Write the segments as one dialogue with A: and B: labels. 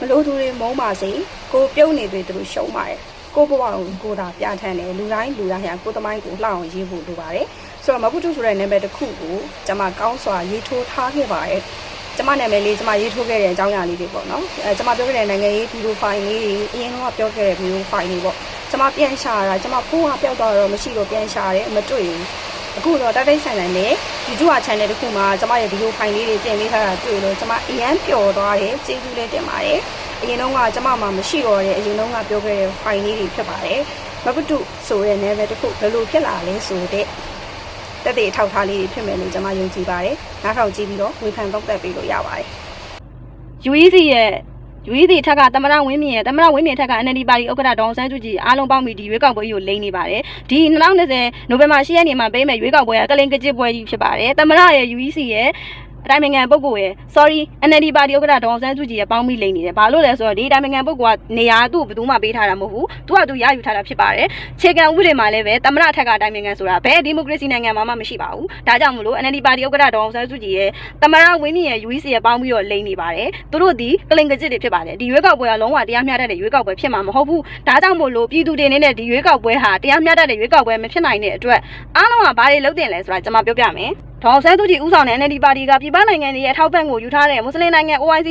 A: မလို့သူတွေမုန်းပါစေကိုပြုံးနေတွေသူတို့ရှုံးပါတယ်ကိုဘဝကိုကိုသာပြဋ္ဌာန်းတယ်လူတိုင်းလူတိုင်းဟာကိုသမိုင်းကိုလှအောင်ရေးဖို့လိုပါတယ်ဆိုတော့မဟုတ်တုဆိုတဲ့နာမည်တစ်ခုကိုကျွန်မကောင်းစွာရေးထိုးထားခဲ့ပါတယ်ကျမနာမည်လေးကျမရေးထိုးခဲ့တဲ့အကြောင်းအရာလေးတွေပေါ့နော်အဲကျမပြောခဲ့တဲ့နိုင်ငံရေးဗီဒီယိုဖိုင်လေးတွေအရင်ကပြောခဲ့တဲ့ဗီဒီယိုဖိုင်တွေပေါ့ကျမပြန်ရှာတာကျမဖုန်းကပျောက်သွားတော့မရှိတော့ပြန်ရှာတယ်မတွေ့ဘူး အခုတော့တတိတ်ဆိုင်ဆိုင်နဲ့ YouTube channel တစ်ခုမှာကျမရဲ့ဗီဒီယိုဖိုင်လေးတွေတင်ပေးထားတာတွေ့လို့ကျမအရန်ပျော်သွားတယ်ကျေးဇူးလေးတင်ပါတယ်အရင်တော့ကကျမမှမရှိတော့တဲ့အရင်တော့ကပြောခဲ့တဲ့ဖိုင်လေးတွေဖြစ်ပါတယ်မပတုဆိုတဲ့ level တစ်ခုဘယ်လိုဖြစ်လာလဲဆိုတဲ့တက်တဲ့အထောက်ထားလေးတွေဖြစ်မယ်လို့ကျွန်မယုံကြည်ပါတယ်။နောက်ထောင်ကြည့်ပြီးတော့ဝေဖန်သုံးသပ်ပေးလို့ရပါတယ်
B: UEC ရဲ့ UEC ထက်ကသမရဝင်းမြင့်ရဲ့သမရဝင်းမြင့်ထက်က NLD ပါတီဥက္ကဋ္ဌဒေါအောင်ဆန်းစုကြည်အားလုံးပေါင်းပြီးဒီရွေးကောက်ပွဲကြီးကိုလိမ့်နေပါတယ်ဒီ2020နိုဝင်ဘာ10ရက်နေ့မှာပေးမဲ့ရွေးကောက်ပွဲကကလင်ကကြစ်ပွဲကြီးဖြစ်ပါတယ်သမရရဲ့ UEC ရဲ့ အတိုင်းနိုင်ငံပုဂ္ဂိုလ်ရဲ့ sorry NLD ပါတီဥက္ကဋ္ဌဒေါအောင်ဆန်းစုကြည်ရဲ့ပေါင်းပြီးလိမ့်နေတယ်ဘာလို့လဲဆိုတော့ဒီအတိုင်းနိုင်ငံပုဂ္ဂိုလ်ကနေရာသူ့ဘယ်သူမှပေးထားတာမဟုတ်ဘူးသူကသူရယူထားတာဖြစ်ပါတယ်ခြေကံဥပဒေမှာလည်းပဲသမရထက်ကအတိုင်းနိုင်ငံဆိုတာဘယ်ဒီမိုကရေစီနိုင်ငံမှာမှမရှိပါဘူးဒါကြောင့်မလို့ NLD ပါတီဥက္ကဋ္ဌဒေါအောင်ဆန်းစုကြည်ရဲ့သမရဝင်းမြင့်ရဲ့ UEC ရဲ့ပေါင်းပြီးတော့လိမ့်နေပါတယ်သူတို့ဒီကလင်ကကြစ်တွေဖြစ်ပါတယ်ဒီရွေးကောက်ပွဲကလုံးဝတရားမျှတတဲ့ရွေးကောက်ပွဲဖြစ်မှာမဟုတ်ဘူးဒါကြောင့်မို့လို့ပြည်သူတွေအနေနဲ့ဒီရွေးကောက်ပွဲဟာတရားမျှတတဲ့ရွေးကောက်ပွဲမဖြစ်နိုင်တဲ့အတွက်အားလုံးကဘာတွေလုပ်တင်လဲဆိုတာကျွန်မပြောပြမယ် ဒေါအောင်ဆန်းစုကြည်ဦးဆောင်တဲ့ NLD ပါတီကပြည်ပနိုင်ငံတွေရဲ့အထောက်ပံ့ကိုယူထားတဲ့မွတ်စလင်နိုင်ငံ OIC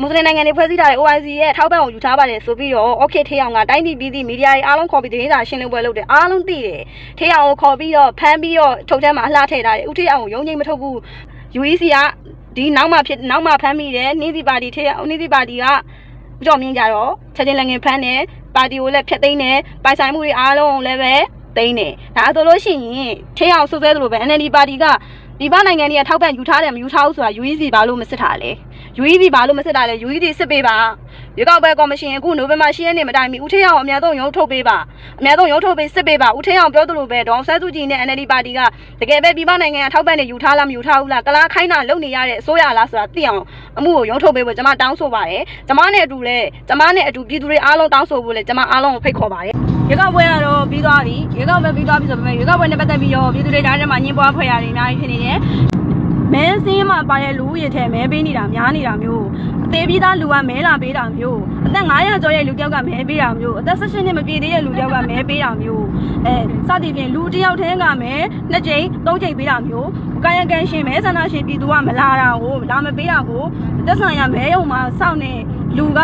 B: မွတ်စလင်နိုင်ငံတွေဖွဲ့စည်းထားတဲ့ OIC ရဲ့ထောက်ပံ့ကိုယူထားပါတယ်ဆိုပြီးတော့ OK ထေးအောင်ကတိုင်းပြည်ပြည်သည့်မီဒီယာတွေအားလုံးခေါ်ပြီးသတင်းစာရှင်းလင်းပွဲလုပ်တယ်အားလုံးသိတယ်ထေးအောင်ကိုခေါ်ပြီးတော့ဖမ်းပြီးတော့ထုတ်ထဲမှာအလှထည့်ထားတယ်ဥထေးအောင်ကိုရုံငိမ့်မထုတ်ဘူး UEC ကဒီနောက်မှဖြစ်နောက်မှဖမ်းမိတယ်နှင်းစီပါတီထေးအောင်နှင်းစီပါတီကဥကြောင့်မြင်ကြတော့ချက်ချင်းလည်းငင်ဖမ်းတယ်ပါတီကိုလည်းဖျက်သိမ်းတယ်ပိုင်ဆိုင်မှုတွေအားလုံးလည်းပဲ သိမ်းတယ်ဒါဆိုလို့ရှိရင်ထေးအောင်ဆွဆွဲသလိုပဲ NLD ပါတီကဒီပနိုင်ငံတွေကထောက်ပံ့ယူထားတယ်မယူထားဘူးဆိုတာ UEC ဘာလို့မစစ်ထားလဲ UEC ဘာလို့မစစ်တာလဲ UEC စစ်ပေးပါရွေးကောက်ပွဲကော်မရှင်အခုနိုဝင်ဘာ10ရက်နေ့မတိုင်မီဦးထေးအောင်အများဆုံးရုံးထုတ်ပေးပါအများဆုံးရုံးထုတ်ပေးစစ်ပေးပါဦးထေးအောင်ပြောသလိုပဲဒေါအောင်ဆန်းစုကြည်နဲ့ NLD ပါတီကတကယ်ပဲပြည်ပနိုင်ငံကထောက်ပံ့နေယူထားလားမယူထားဘူးလားကလားခိုင်းတာလုပ်နေရတဲ့အစိုးရလားဆိုတာသိအောင်အမှုကိုရုံးထုတ်ပေးဖို့ကျွန်မတောင်းဆိုပါတယ်ကျွန်မနဲ့အတူလဲကျွန်မနဲ့အတူပြည်သူတွေအားလုံးတောင်းဆိုဖို့လဲကျွန်မအားလုံးကိုဖိတ်ခေါ်ပါတယ် ရွေးကောက်ပွဲကတော့ပြီးသွားပြီရွေးကောက်ပွဲပြီးသွားပြီဆိုပေမဲ့ရွေးကောက်ပွဲနဲ့ပတ်သက်ပြီးတော့ပြည်သူတွေတိုင်းထဲမှာညှင်းပွားဖွဲ့ရတယ်အများကြီးဖြစ်နေတယ်မဲစင်းမှာပါတဲ့လူဦးရေထဲမဲပေးနေတာများနေတာမျိုးအသေးပြီးသားလူကမဲလာပေးတာမျိုးအသက်900ကျော်ရဲ့လူတယောက်ကမဲပေးတာမျိုးအသက်16နှစ်မပြည့်သေးတဲ့လူတယောက်ကမဲပေးတာမျိုးအဲစသည်ဖြင့်လူတစ်ယောက်တည်းကမဲနှစ်ကြိမ်သုံးကြိမ်ပေးတာမျိုးကာယကံရှင်မဲဆန္ဒရှင်ပြည်သူကမလာတာကိုလာမပေးတာကိုသက်ဆိုင်ရာမဲရုံမှာစောင့်နေလူက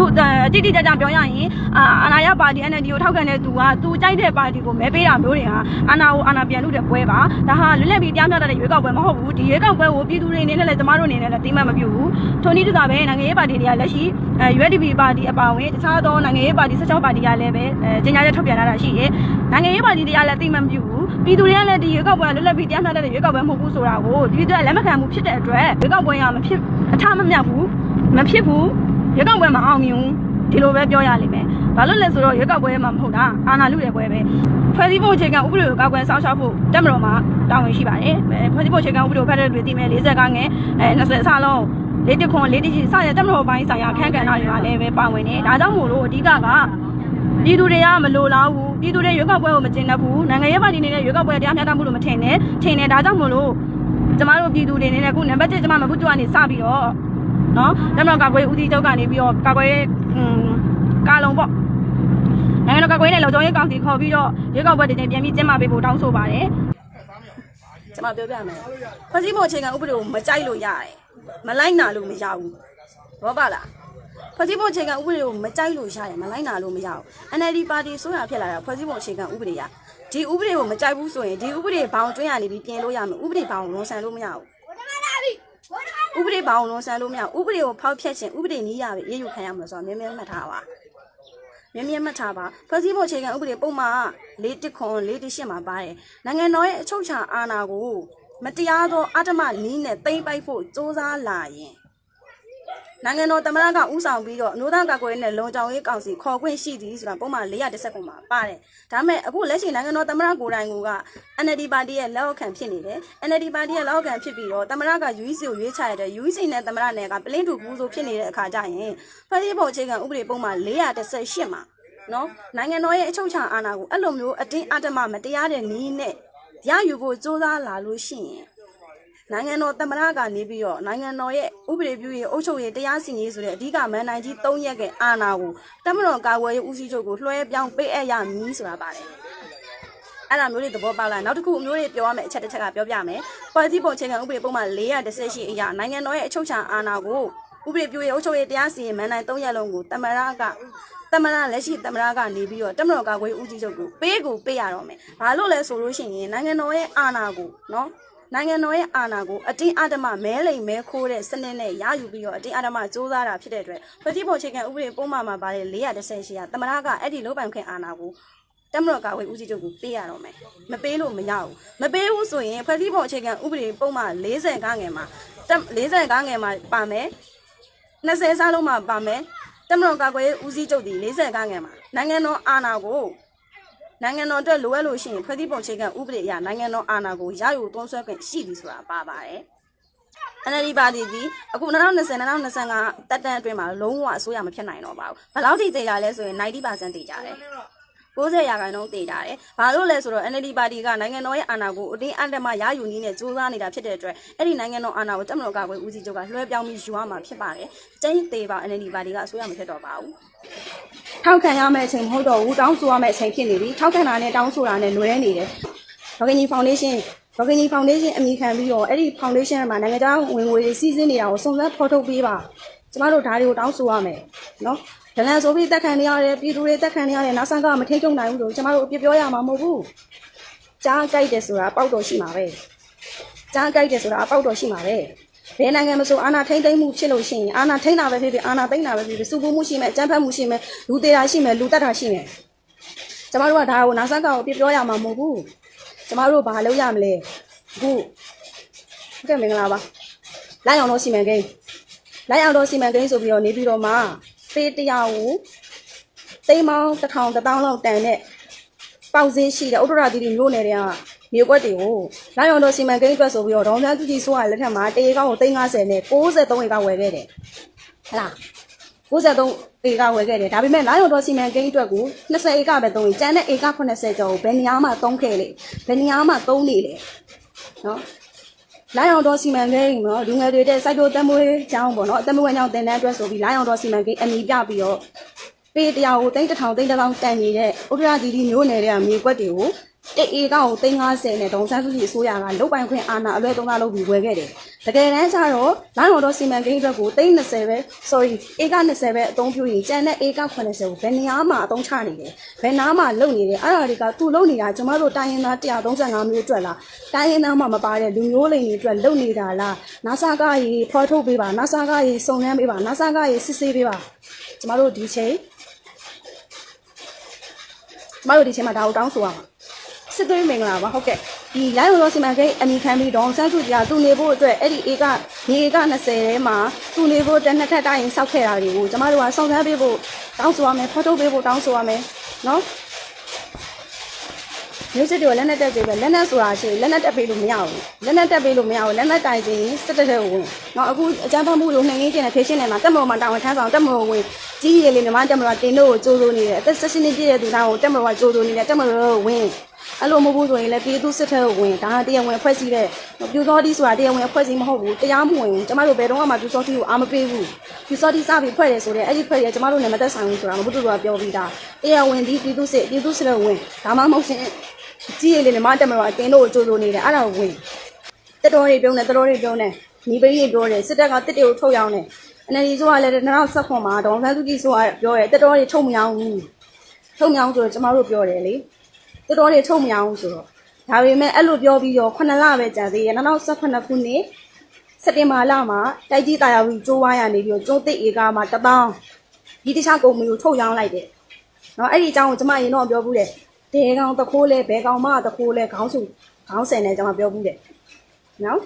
B: သူအတိအကျကြပြောရရင်အာအာနာယပါတီ NLD ကိုထောက်ခံတဲ့သူကသူကြိုက်တဲ့ပါတီကိုမဲပေးတာမျိုးတွေဟာအာနာကိုအာနာပြန်လို့တဲ့ပွဲပါဒါဟာလွတ်လပ်ပြီးတရားမျှတတဲ့ရွေးကောက်ပွဲမဟုတ်ဘူးဒီရွေးကောက်ပွဲကိုပြည်သူတွေအနေနဲ့လည်းကျမတို့အနေနဲ့လည်းတိမတ်မပြုဘူးထိုနည်းတူစွာပဲနိုင်ငံရေးပါတီတွေကလက်ရှိအဲ USDP ပါတီအပါအဝင်တခြားသောနိုင်ငံရေးပါတီ16ပါတီကလည်းပဲအဲကြေညာချက်ထုတ်ပြန်လာတာရှိတယ်နိုင်ငံရေးပါတီတွေကလည်းတိမတ်မပြုဘူးပြည်သူတွေကလည်းဒီရွေးကောက်ပွဲကလွတ်လပ်ပြီးတရားမျှတတဲ့ရွေးကောက်ပွဲမဟုတ်ဘူးဆိုတာကိုပြည်သူကလက်မခံမှုဖြစ်တဲ့အတွက်ရွေးကောက်ပွဲကမဖြစ်အထမမြောက်ဘူးမဖြစ်ဘူး ရွေးကောက်ပွဲမအောင်မြင်ဘူးဒီလိုပဲပြောရလိမ့်မယ်။ဘာလို့လဲဆိုတော့ရွေးကောက်ပွဲမှာမဟုတ်တာအာဏာလူတဲ့ပွဲပဲ။ဖွဲ့စည်းပုံအခြေခံဥပဒေကိုကောက်ကွယ်စောင့်ရှောက်ဖို့တက်မတော်မှာတာဝန်ရှိပါတယ်။အဲဖွဲ့စည်းပုံအခြေခံဥပဒေကိုဖက်ဒရယ်တွေတည်မယ်40ကငယ်အဲ20အစလုံးလေးတခွန်လေးတကြီးစရတက်မတော်ပိုင်းဆိုင်ရာခန့်ကဏ္ဍတွေမှာလည်းပဲပါဝင်နေ။ဒါကြောင့်မို့လို့အဓိကကပြည်သူတွေကမလိုလားဘူးပြည်သူတွေရွေးကောက်ပွဲကိုမကျင်တတ်ဘူးနိုင်ငံရေးပါတီတွေနဲ့ရွေးကောက်ပွဲတရားမျှတမှုလို့မထင်နဲ့ထင်တယ်ဒါကြောင့်မို့လို့ကျမတို့ပြည်သူတွေအနေနဲ့ခုနံပါတ်1ကျမမဘူးတူကနေစပြီးတော့ နော်တက်မတော်ကာကွယ်ဦးစီးချုပ်ကနေပြီးတော့ကာကွယ်อืมကာလုံပေါ့နိုင်ငံတော်ကကွေးနဲ့လုံခြုံရေးကောင်စီခေါ်ပြီးတော့ရွေးကောက်ပွဲတင်တင်ပြန်ပြီးကျင်းပပေးဖို့တောင်းဆိုပါတယ်။ကျွန်မပြောပြမယ်။ဖွဲ့စည်းပုံအခြေခံဥပဒေကိုမကြိုက်လို့ရတယ်။မလိုက်နာလို့မရဘူး။ဘောပါလား။ဖွဲ့စည်းပုံအခြေခံဥပဒေကိုမကြိုက်လို့ရတယ်မလိုက်နာလို့မရဘူး။ NLD ပါတီဆိုရဖြစ်လာတာဖွဲ့စည်းပုံအခြေခံဥပဒေရ။ဒီဥပဒေကိုမကြိုက်ဘူးဆိုရင်ဒီဥပဒေဘောင်တွင်းရနေပြီးပြင်လို့ရမယ်။ဥပဒေဘောင်ဝန်ဆန်လို့မရဘူး။ ဥပဒေဘောင်ဝန်ဆန်လို့မရဘူး။ဥပဒေကိုဖောက်ဖျက်ခြင်းဥပဒေနည်းရပဲအေးယူခံရမှာဆိုတော့မြဲမြဲမှတ်ထားပါ။မြင်းမြင်းမှတ်ထားပါဖွဲ့စည်းပုံအခြေခံဥပဒေပုံမှာ၄တစ်ခွန်၄တစ်ရှစ်မှာပါတယ်နိုင်ငံတော်ရဲ့အချုပ်အခြာအာဏာကိုမတရားသောအတ္တမနီးနဲ့တိမ့်ပိုက်ဖို့စ조사လာရင် နိုင်ငံတော်သမ္မတကဥဆောင်ပြီးတော့အနိုးသားကာကွယ်ရေးနဲ့လုံခြုံရေးကောင်စီခေါ်ခွင့်ရှိသည်ဆိုတာပုံမှာ410ပုံမှာပါတယ်ဒါပေမဲ့အခုလက်ရှိနိုင်ငံတော်သမ္မတကိုယ်တိုင်က NLD ပါတီရဲ့လက်အောက်ခံဖြစ်နေတယ် NLD ပါတီရဲ့လက်အောက်ခံဖြစ်ပြီးတော့သမ္မတက UEC ကိုရွေးချရတဲ့ UEC နဲ့သမ္မတနဲ့ကပလင်းတူပူးဆိုဖြစ်နေတဲ့အခါကျရင်ဖွဲ့စည်းပုံအခြေခံဥပဒေပုံမှာ418မှာနော်နိုင်ငံတော်ရဲ့အချုပ်အခြာအာဏာကိုအဲ့လိုမျိုးအတင်းအဓမ္မမတရားတဲ့နည်းနဲ့ရယူဖို့စ조사လာလို့ရှိရင်
A: နိုင်ငံတော်သမ္မတကနေပြီးတော့နိုင်ငံတော်ရဲ့ဥပဒေပြုရေးအုပ်ချုပ်ရေးတရားစီရင်ရေးဆိုတဲ့အဓိကမန်နိုင်ကြီး၃ရက်ကအာဏာကိုတမတော်ကာကွယ်ရေးဦးစီးချုပ်ကိုလွှဲပြောင်းပေးအပ်ရမည်ဆိုတာပါတယ်အဲ့ဒါမျိုးတွေသဘောပေါက်လာနောက်တစ်ခုမျိုးတွေပြောရမယ်အချက်တစ်ချက်ကပြောပြမယ်ပေါ်တိပုံချင်းကဥပဒေပုံမှန်418အရာနိုင်ငံတော်ရဲ့အချုပ်ချာအာဏာကိုဥပဒေပြုရေးအုပ်ချုပ်ရေးတရားစီရင်မန်နိုင်၃ရက်လုံးကိုတမရကတမရလက်ရှိတမရကနေပြီးတော့တမတော်ကာကွယ်ရေးဦးစီးချုပ်ကိုပေးကိုပေးရတော့မယ်ဘာလို့လဲဆိုလို့ရှိရင်နိုင်ငံတော်ရဲ့အာဏာကိုနော် နိုင်ငံတော်ရဲ့အာဏာကိုအတင်းအဓမ္မမဲလိမ်မဲခိုးတဲ့စနစ်နဲ့ရယူပြီးတော့အတင်းအဓမ္မစ조사တာဖြစ်တဲ့အတွက်ဖွဲ့စည်းပုံအခြေခံဥပဒေပုံမှန်မှာပါတဲ့430ရှိရတမရကအဲ့ဒီလုပိုင်ခွင့်အာဏာကိုတမတော်ကဝေဦးစီးချုပ်ကိုပေးရတော့မယ်မပေးလို့မရဘူးမပေးဘူးဆိုရင်ဖွဲ့စည်းပုံအခြေခံဥပဒေပုံမှန်40ခန်းငယ်မှာ40ခန်းငယ်မှာပါမယ်20စားလုံးမှာပါမယ်တမတော်ကကွယ်ဦးစီးချုပ်ဒီ40ခန်းငယ်မှာနိုင်ငံတော်အာဏာကို နိုင်ငံတော်အတွက်လိုအပ်လို့ရှိရင်ဖွဲ့စည်းပုံအခြေခံဥပဒေအရနိုင်ငံတော်အာဏာကိုရယူသွန်းဆွဲခွင့်ရှိပြီဆိုတာပါပါတယ်။ NLD ပါတီဒီအခု2020 2025တက်တန်းအတွင်းမှာလုံးဝအစိုးရမဖြစ်နိုင်တော့ပါဘူး။ဘယ်လောက်ထိသေးကြလဲဆိုရင်90%သေးကြတယ်။ 90ရာခိုင်နှုန်းတည်ကြတယ်။ဘာလို့လဲဆိုတော့ NLD ပါတီကနိုင်ငံတော်ရဲ့အာဏာကိုအတင်းအဓမ္မရယူနည်းနဲ့စူးစမ်းနေတာဖြစ်တဲ့အတွက်အဲ့ဒီနိုင်ငံတော်အာဏာကိုတက်မတော်ကကွယ်ဦးစီးချုပ်ကလွှဲပြောင်းပြီးယူရမှာဖြစ်ပါတယ်။ကျင်းသေးပါ NLD ပါတီကအစိုးရမဖြစ်တော့ပါဘူး။ထောက်ခံရမယ့်အချိန်မဟုတ်တော့ဘူးတောင်းဆိုရမယ့်အချိန်ဖြစ်နေပြီ။ထောက်ခံတာနဲ့တောင်းဆိုတာနဲ့လွဲနေတယ်။ဒေါကင်ကြီးဖောင်ဒေးရှင်းဒေါကင်ကြီးဖောင်ဒေးရှင်းအမိခံပြီးတော့အဲ့ဒီဖောင်ဒေးရှင်းမှာနိုင်ငံခြားဝင်ငွေတွေစီးဆင်းနေတာကိုစုံစမ်းဖော်ထုတ်ပေးပါ။ ကျမတို့ဒါတွေကိုတောင်းဆိုရမယ်နော်။ဒလန်ဆိုပြီးတက်ခံနေရတယ်ပြည်သူတွေတက်ခံနေရတယ်နောက်ဆန်းကမထိန်ချုံနိုင်ဘူးဆိုကျမတို့အပြစ်ပြောရမှာမဟုတ်ဘူး။ကြားကြိုက်တယ်ဆိုတာပေါက်တော်ရှိမှာပဲ။ကြားကြိုက်တယ်ဆိုတာပေါက်တော်ရှိမှာပဲ။ဘယ်နိုင်ငံမဆိုအာဏာထိမ့်သိမ်းမှုဖြစ်လို့ရှိရင်အာဏာထိမ့်တာပဲဖြစ်ဖြစ်အာဏာသိမ်းတာပဲဖြစ်ဖြစ်စုပူမှုရှိမယ်အကြမ်းဖက်မှုရှိမယ်လူသေးတာရှိမယ်လူတက်တာရှိမယ်ကျမတို့ကဒါကိုနာဆန်းကောင်အပြစ်ပြောရမှာမဟုတ်ဘူးကျမတို့ဘာလုပ်ရမလဲအခုဟုတ်ကဲ့မင်္ဂလာပါလိုက်အောင်တော့စီမံကိန်း လိုက်အောင်တော့စီမံကိန်းဆိုပြီးတော့နေပြီးတော့မှပေးတရားကိုသိမ်းမောင်းတစ်ထောင်တစ်တောင်းလောက်တန်တဲ့ပေါက်စင်းရှိတဲ့ဥဒ္ဒရာတိတိမျိုးနယ်တွေကမြေကွက်တွေကိုလိုက်အောင်တော့စီမံကိန်းအတွက်ဆိုပြီးတော့ဒေါင်းမြသူကြီးဆိုရလက်ထက်မှာတေကောင်းကို350နဲ့63ဧကဝယ်ခဲ့တယ်ဟလား63ဧကဝယ်ခဲ့တယ်ဒါပေမဲ့လိုင်းအောင်တော်စီမံကိန်းအတွက်ကို20ဧကပဲသုံးရင်ကျန်တဲ့ဧက80ကျော်ကိုဘယ်နေရာမှသုံးခဲ့လေဘယ်နေရာမှသုံးနေလေနော် လိုင်းအောင်တော်စီမံကိန်းနော်လူငယ်တွေတဲ့စိုက်တိုတမွေးကျောင်းပေါ့နော်အတမွေးကျောင်းတင်တဲ့အတွက်ဆိုပြီးလိုင်းအောင်တော်စီမံကိန်းအမိပြပြီးတော့ပေးတရားကိုတိတ်တစ်ထောင်တိတ်တစ်ထောင်တန်နေတဲ့ဥဒရာဒီဒီမျိုးနယ်တွေကမြေကွက်တွေကိုတိတ်ဧကကို350နဲ့ဒေါန်ဆန်းစုကြည်အစိုးရကလုတ်ပိုင်ခွင့်အာဏာအလွဲသုံးစားလုပ်ပြီးဝယ်ခဲ့တယ် တကယ်တမ်းကျတော့လိုင်းအောင်တော်စီမံကိန်းအတွက်ကို320ပဲ sorry ဧက20ပဲအသုံးပြုရင်ကျန်တဲ့ဧက80ကိုဘယ်နေရာမှာအသုံးချနေတယ်ဘယ်နားမှာလုပ်နေတယ်အဲ့ဒါတွေကသူလုပ်နေတာကျမတို့တိုင်းရင်းသား135မျိုးအတွက်လားတိုင်းရင်းသားမှမပါတဲ့လူမျိုးလိန်တွေအတွက်လုပ်နေတာလားနာဆာကရေဖော်ထုတ်ပေးပါနာဆာကရေစုံစမ်းပေးပါနာဆာကရေစစ်ဆေးပေးပါကျမတို့ဒီချိန်ကျမတို့ဒီချိန်မှာဒါကိုတောင်းဆိုရမှာစစ်သွေးမင်္ဂလာပါဟုတ်ကဲ့ ဒီလိုင်းရောစီမံကိန်းအမိခံပြီးဒေါန်ဆန်းစုကြည်ကသူ့နေဖို့အတွက်အဲ့ဒီဧကဒီဧက20ထဲမှာသူ့နေဖို့တစ်နှစ်ထပ်တိုင်းစောက်ခဲ့တာတွေကိုကျမတို့ကစုံစမ်းပေးဖို့တောင်းဆိုရမယ်ဖော်ထုတ်ပေးဖို့တောင်းဆိုရမယ်နော်မျိုးစစ်တွေကိုလက်နက်တက်ပေးပဲလက်နက်ဆိုတာရှိရင်လက်နက်တက်ပေးလို့မရဘူးလက်နက်တက်ပေးလို့မရဘူးလက်နက်တိုင်ခြင်းစစ်တပ်တဲ့ဝင်နော်အခုအကြမ်းဖက်မှုလို့နှိမ်ရင်းကျင်တဲ့ဖေရှင်းနေမှာတက်မော်မှာတာဝန်ထမ်းဆောင်တက်မော်ဝင်ကြီးရည်လေးမြမတက်မော်ကတင်တို့ကိုကြိုးစိုးနေတယ်အသက်16နှစ်ပြည့်တဲ့သူသားကိုတက်မော်ကကြိုးစိုးနေတယ်တက်မော်တို့ဝင် အဲ့လိုမဟုတ်ဘူးဆိုရင်လည်းပြည်သူစစ်တပ်ကိုဝင်ဒါတရားဝင်ဖွဲ့စည်းတဲ့ပြူစောတိဆိုတာတရားဝင်ဖွဲ့စည်းမဟုတ်ဘူးတရားမဝင်ဘူးကျမတို့ဘယ်တော့မှပြူစောတိကိုအားမပေးဘူးပြူစောတိစပြီးဖွဲ့တယ်ဆိုတဲ့အဲ့ဒီဖွဲ့ရကျမတို့နဲ့မသက်ဆိုင်ဘူးဆိုတာမဟုတ်တူကပြောပြီးသားတရားဝင်ဒီပြည်သူစစ်ပြည်သူစစ်တပ်ဝင်ဒါမှမဟုတ်ရှင်ကြီးရည်လေးမြမတက်မော်ကအတင်းတို့ကိုကြိုးစိုးနေတယ်အဲ့ဒါကိုဝင်တက်တော်တွေပြုံးတယ်တက်တော်တွေပြုံးတယ်ညီပိတွေပြောတယ်စစ်တပ်ကတစ်တွေကိုထုတ်ရောင်းတယ်အနေဒီဆိုတာလည်း2019မှာဒေါန်ဆန်းစုကြည်ဆိုတာပြောတယ်တက်တော်တွေထုတ်မရောင်းဘူးထုတ်မရောင်းဆိုတော့ကျမတို့ပြောတယ်လေ တက်တော်တွေထုတ်မရောင်းဆိုတော့ဒါပေမဲ့အဲ့လိုပြောပြီးတော့9လပဲကြာသေးတယ်2018ခုနှစ်စက်တင်ဘာလမှာတိုက်ကြီးတာယာပြီးကျိုးဝါးရနေပြီးတော့ကျိုးသိဧကမှာတပေါင်းဒီတခြားကုမ္ပဏီကိုထုတ်ရောင်းလိုက်တယ်နော်အဲ့ဒီအကြောင်းကိုကျမရင်တော့ပြောဘူးတယ်ဒဲကောင်တခိုးလဲဘဲကောင်မတခိုးလဲခေါင်းစုခေါင်းဆယ်နဲ့ကျမပြောဘူးတယ်နော်